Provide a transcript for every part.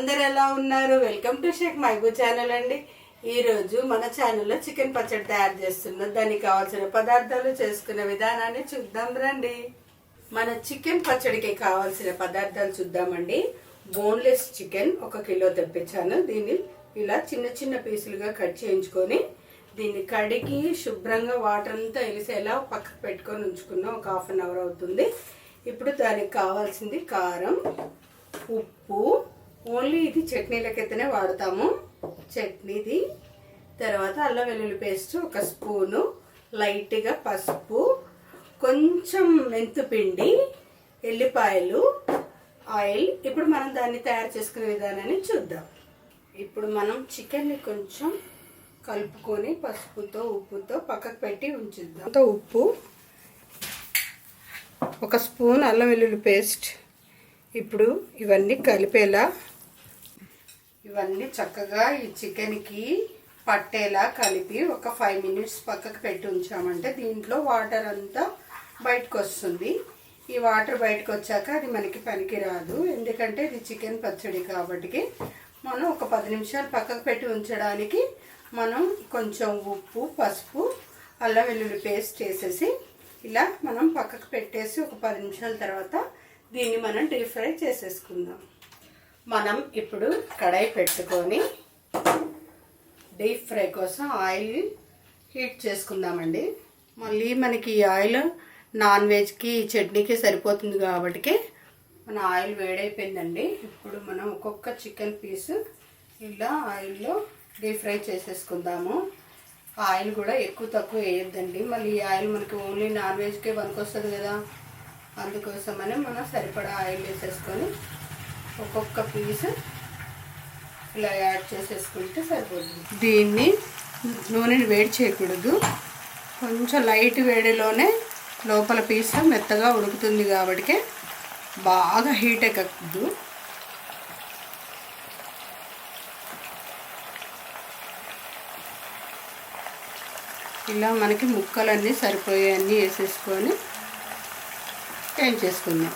అందరు ఎలా ఉన్నారు? Welcome to Shaik Maibu channel అండి. ఈరోజు మన ఛానల్లో చికెన్ పచ్చడి తయారు చేస్తున్నాం దానికి కావాల్సిన పదార్థాలు చేసుకునే విధానాన్ని చూద్దాం రండి. మన చికెన్ పచ్చడికి కావాల్సిన పదార్థాలు చూద్దామండి. బోన్లెస్ చికెన్ ఒక కిలో తెప్పించాను. దీన్ని ఇలా చిన్న చిన్న పీసులుగా కట్ చేయించుకొని దీన్ని కడిగి శుభ్రంగా వాటర్ అంతా వెలిసేలా పక్కకు పెట్టుకొని ఉంచుకున్నాం ఒక హాఫ్ అన్ అవర్ అవుతుంది. ఇప్పుడు దానికి కావాల్సింది కారం ఉప్పు ఓన్లీ ఇది చట్నీలకైతేనే వాడతాము. చట్నీది తర్వాత అల్లం వెల్లుల్లి పేస్ట్ ఒక స్పూను లైట్గా పసుపు కొంచెం మెంతుపిండి ఎల్లిపాయలు ఆయిల్. ఇప్పుడు మనం దాన్ని తయారు చేసుకునే విధానాన్ని చూద్దాం. ఇప్పుడు మనం చికెన్ని కొంచెం కలుపుకొని పసుపుతో ఉప్పుతో పక్కకు పెట్టి ఉంచుద్దాం అంత ఉప్పు ఒక స్పూన్ అల్లం వెల్లుల్లి పేస్ట్. ఇప్పుడు ఇవన్నీ కలిపేలా ఇవన్నీ చక్కగా ఈ చికెన్కి పట్టేలా కలిపి ఒక ఫైవ్ మినిట్స్ పక్కకు పెట్టి ఉంచామంటే దీంట్లో వాటర్ అంతా బయటకు వస్తుంది. ఈ వాటర్ బయటకు వచ్చాక అది మనకి పనికిరాదు. ఎందుకంటే ఇది చికెన్ పచ్చడి కాబట్టి మనం ఒక పది నిమిషాలు పక్కకు పెట్టి ఉంచడానికి మనం కొంచెం ఉప్పు పసుపు అల్లం వెల్లుల్లి పేస్ట్ వేసేసి ఇలా మనం పక్కకు పెట్టేసి ఒక పది నిమిషాల తర్వాత దీన్ని మనం డీప్ ఫ్రై చేసేసుకుందాం. మనం ఇప్పుడు కడాయి పెట్టుకొని డీప్ ఫ్రై కోసం ఆయిల్ హీట్ చేసుకుందామండి. మళ్ళీ మనకి ఈ ఆయిల్ నాన్ వెజ్కి చట్నీకి సరిపోతుంది కాబట్టి మన ఆయిల్ వేడైపోయిందండి. ఇప్పుడు మనం ఒక్కొక్క చికెన్ పీస్ ఇలా ఆయిల్లో డీప్ ఫ్రై చేసేసుకుందాము. ఆయిల్ కూడా ఎక్కువ తక్కువ వేయొద్దండి. మళ్ళీ ఈ ఆయిల్ మనకి ఓన్లీ నాన్ వెజ్కే పనికొస్తుంది కదా. అందుకోసమని మనం సరిపడా ఆయిల్ వేసేసుకొని ఒక్కొక్క పీస్ ఇలా యాడ్ చేసేసుకుంటే సరిపోతుంది. దీన్ని నూనెని వేడి చేయకూడదు. కొంచెం లైట్ వేడిలోనే లోపల పీస్ మెత్తగా ఉడుకుతుంది కాబట్టి బాగా హీట్ ఎక్కదు ఇలా మనకి ముక్కలన్నీ సరిపోయాయన్నీ వేసేసుకొని ఏం చేసుకుందాం?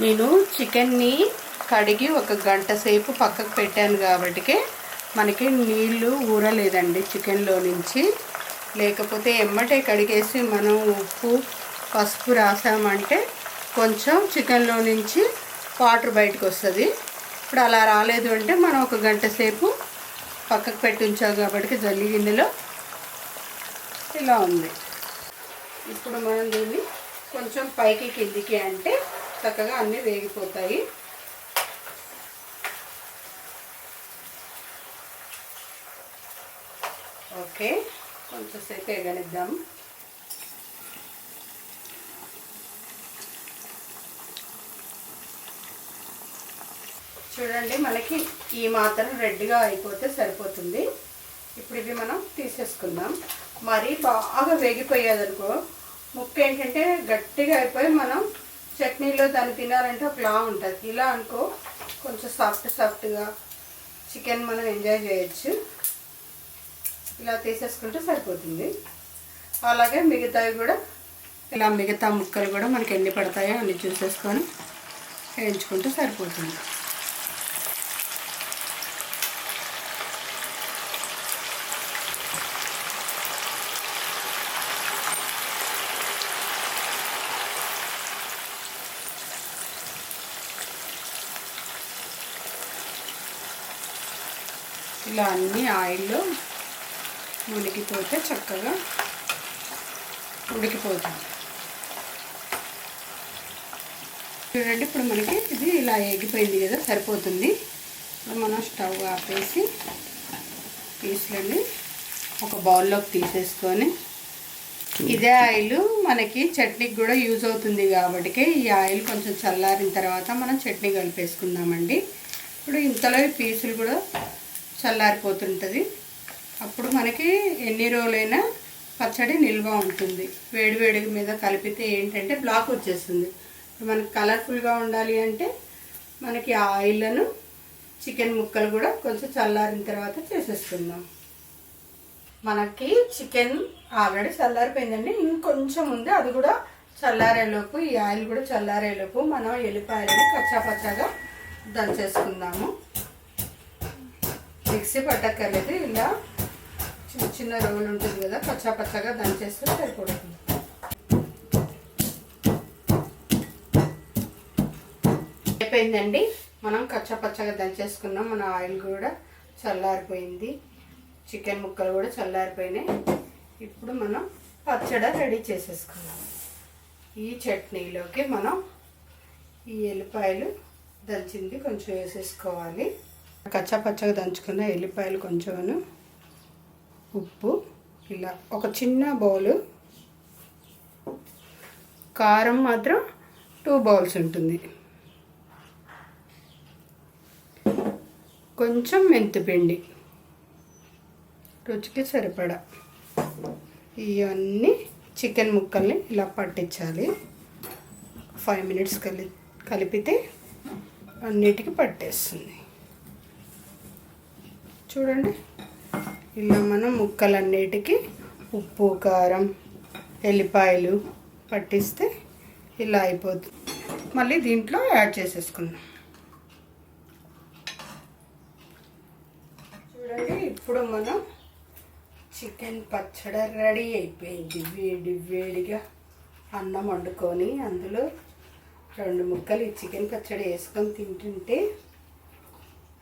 నేను చికెన్ని కడిగి ఒక గంట సేపు పక్కకు పెట్టాను కాబట్టి మనకి నీళ్ళు ఊరలేదండి చికెన్లో నుంచి. లేకపోతే ఎమ్మటే కడిగేసి మనం ఉప్పు పసుపు రాసామంటే కొంచెం చికెన్లో నుంచి వాటర్ బయటకు వస్తుంది. ఇప్పుడు అలా రాలేదు అంటే మనం ఒక గంట సేపు పక్కకు పెట్టించాం కాబట్టి జల్లి గిన్నెలో ఇలా ఉంది. ఇప్పుడు మనం దీన్ని కొంచెం పైకి కిందికి అంటే చక్కగా అన్నీ వేగిపోతాయి. ఓకే కొంచెంసేపు వేగనిద్దాం. చూడండి మనకి ఈ మాత్రం రెడ్గా అయిపోతే సరిపోతుంది. ఇప్పుడు ఇవి మనం తీసేసుకుందాం. మరీ బాగా వేగిపోయేదనుకో ముక్క ఏంటంటే గట్టిగా అయిపోయి మనం చట్నీలో దాన్ని తినాలంటే ఒకలా ఉంటుంది. ఇలా అనుకో కొంచెం సాఫ్ట్ సాఫ్ట్గా చికెన్ మనం ఎంజాయ్ చేయొచ్చు. ఇలా తీసేసుకుంటే సరిపోతుంది. అలాగే మిగతావి కూడా ఇలా మిగతా ముక్కలు కూడా మనకి ఎన్ని పడతాయో అన్ని చూసేసుకొని వేయించుకుంటే సరిపోతుంది. ఇలా అన్ని ఆయిల్లో మునిగిపోతే చక్కగా ఉడికిపోతుంది. చూడండి ఇప్పుడు మనకి ఇది ఇలా ఎగిపోయింది కదా సరిపోతుంది. ఇప్పుడు మనం స్టవ్ ఆపేసి పీసులని ఒక బౌల్లోకి తీసేసుకొని ఇదే ఆయిల్ మనకి చట్నీకి కూడా యూజ్ అవుతుంది కాబట్టి ఈ ఆయిల్ కొంచెం చల్లారిన తర్వాత మనం చట్నీ కలిపేసుకుందామండి. ఇప్పుడు ఇంతలో ఈ పీసులు కూడా చల్లారిపోతుంటుంది. అప్పుడు మనకి ఎన్ని రోజులైనా పచ్చడి నిల్వ ఉంటుంది. వేడివేడి మీద కలిపితే ఏంటంటే బ్లాక్ వచ్చేస్తుంది. ఇప్పుడు మనకి కలర్ఫుల్గా ఉండాలి అంటే మనకి ఆ ఆయిల్లను చికెన్ ముక్కలు కూడా కొంచెం చల్లారిన తర్వాత చేసేసుకుందాం. మనకి చికెన్ ఆల్రెడీ చల్లారిపోయిందండి. ఇంకొంచెం ఉంది అది కూడా చల్లారేలోపు ఈ ఆయిల్ కూడా చల్లారేలోపు మనం ఎల్లిపాయలని కచ్చాపచ్చాగా దంచేసుకుందాము. మిక్సీ పట్టక్కర్లేదు. ఇలా చిన్న చిన్న రోలు ఉంటుంది కదా కచ్చాపచ్చాగా దంచేస్తే సరిపడుతుంది అయిపోయిందండి. మనం కచ్చాపచ్చగా దంచేసుకున్నాం. మన ఆయిల్ కూడా చల్లారిపోయింది. చికెన్ ముక్కలు కూడా చల్లారిపోయినాయి. ఇప్పుడు మనం పచ్చడి రెడీ చేసేసుకున్నాం. ఈ చట్నీలోకి మనం ఈ ఎల్లిపాయలు దంచింది కొంచెం వేసేసుకోవాలి. కచ్చాపచ్చగా దంచుకున్న ఎల్లిపాయలు కొంచెం ఉప్పు ఇలా ఒక చిన్న బౌలు. కారం మాత్రం టూ బౌల్స్ ఉంటుంది. కొంచెం మెంతిపిండి రుచికి సరిపడా. ఇవన్నీ చికెన్ ముక్కల్ని ఇలా పట్టించాలి. ఫైవ్ మినిట్స్ కలి కలిపితే అన్నిటికీ పట్టేస్తుంది. చూడండి. ఇలా మనం ముక్కలన్నిటికీ ఉప్పు కారం ఎల్లిపాయలు పట్టిస్తే ఇలా అయిపోతుంది. మళ్ళీ దీంట్లో యాడ్ చేసేసుకుందాం. చూడండి ఇప్పుడు మనం చికెన్ పచ్చడి రెడీ అయిపోయింది. వేడి వేడిగా అన్నం వండుకొని అందులో రెండు ముక్కలు ఈ చికెన్ పచ్చడి వేసుకొని తింటుంటే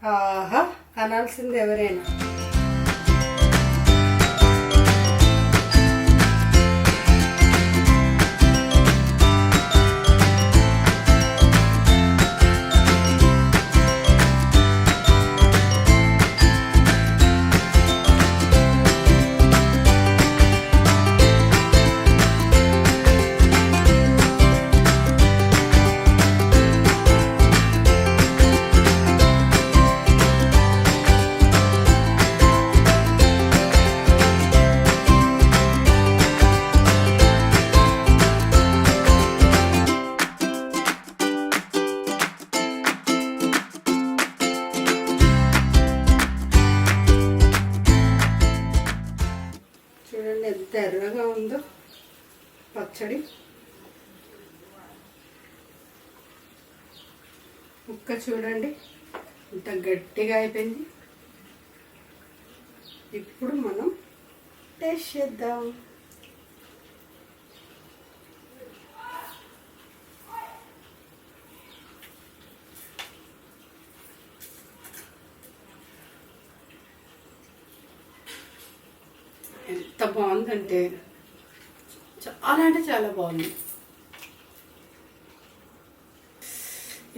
ఆహా! అనాల్సింది ఎవరైనా. ముక్క చూడండి. ఇంత గట్టిగా అయిపోయింది. ఇప్పుడు మనం టేస్ట్ చేద్దాం. ఎంత బాగుందంటే. చాలా అంటే చాలా బాగుంది.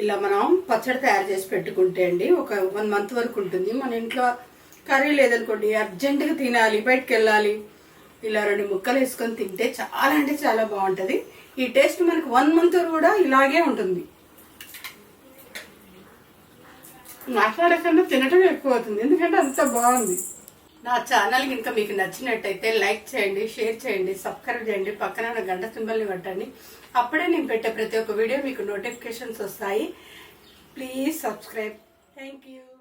ఇలా మనం పచ్చడి తయారు చేసి పెట్టుకుంటే అండి ఒక వన్ మంత్ వరకు ఉంటుంది. మన ఇంట్లో కర్రీ లేదనుకోండి అర్జెంటుగా తినాలి బయటకు వెళ్ళాలి ఇలా రెండు ముక్కలు వేసుకొని తింటే చాలా అంటే చాలా బాగుంటుంది. ఈ టేస్ట్ మనకు వన్ మంత్ కూడా ఇలాగే ఉంటుంది. మాట్లాడకుండా తినటం ఎక్కువ అవుతుంది. ఎందుకంటే అంత బాగుంది. నా ఛానల్ ఇంకా మీకు నచ్చినట్టయితే లైక్ చేయండి షేర్ చేయండి సబ్స్క్రైబ్ చేయండి పక్కన ఉన్న గంట సింబల్ని పట్టండి అప్పుడే నేను పెట్టే ప్రతి ఒక్క వీడియో మీకు నోటిఫికేషన్స్ వస్తాయి. Please subscribe thank you